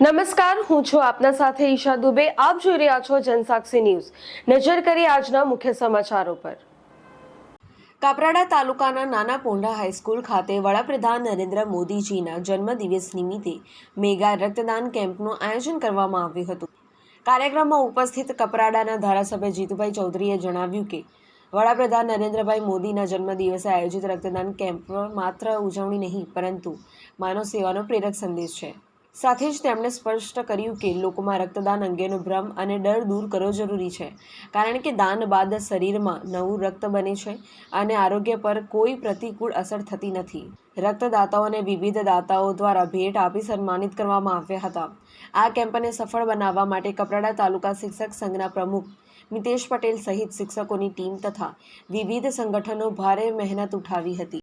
નમસ્કાર, હું છું આપના સાથે ઈશા દુબે. આપ જોઈ રહ્યા છો જનસાક્ષી ન્યૂઝ. નજર કરી આજના મુખ્ય સમાચારો પર. કાપરાડા તાલુકાના નાના પોંડા હાઈસ્કૂલ ખાતે વડાપ્રધાન નરેન્દ્ર મોદીજીના જન્મદિવસ નિમિત્તે મેગા રક્તદાન કેમ્પનું આયોજન કરવામાં આવ્યું હતું. કાર્યક્રમમાં ઉપસ્થિત કપરાડાના ધારાસભ્ય જીતુભાઈ ચૌધરીએ જણાવ્યું કે, વડાપ્રધાન નરેન્દ્રભાઈ મોદીના જન્મદિવસે આયોજિત રક્તદાન કેમ્પ માત્ર ઉજવણી નહીં, પરંતુ માનવ સેવાનો પ્રેરક સંદેશ છે. સાથે જ તેમણે સ્પષ્ટ કર્યું કે લોકોમાં રક્તદાન અંગેનો ભ્રમ અને ડર દૂર કરવો જરૂરી છે, કારણ કે દાન બાદ શરીરમાં નવું રક્ત બને છે અને આરોગ્ય પર કોઈ પ્રતિકૂળ અસર થતી નથી. રક્તદાતાઓને વિવિધ દાતાઓ દ્વારા ભેટ આપી સન્માનિત કરવામાં આવ્યા હતા. આ કેમ્પને સફળ બનાવવા માટે કપરાડા તાલુકા શિક્ષક સંઘના પ્રમુખ મિતેશ પટેલ સહિત શિક્ષકોની ટીમ તથા વિવિધ સંગઠનો ભારે મહેનત ઉઠાવી હતી.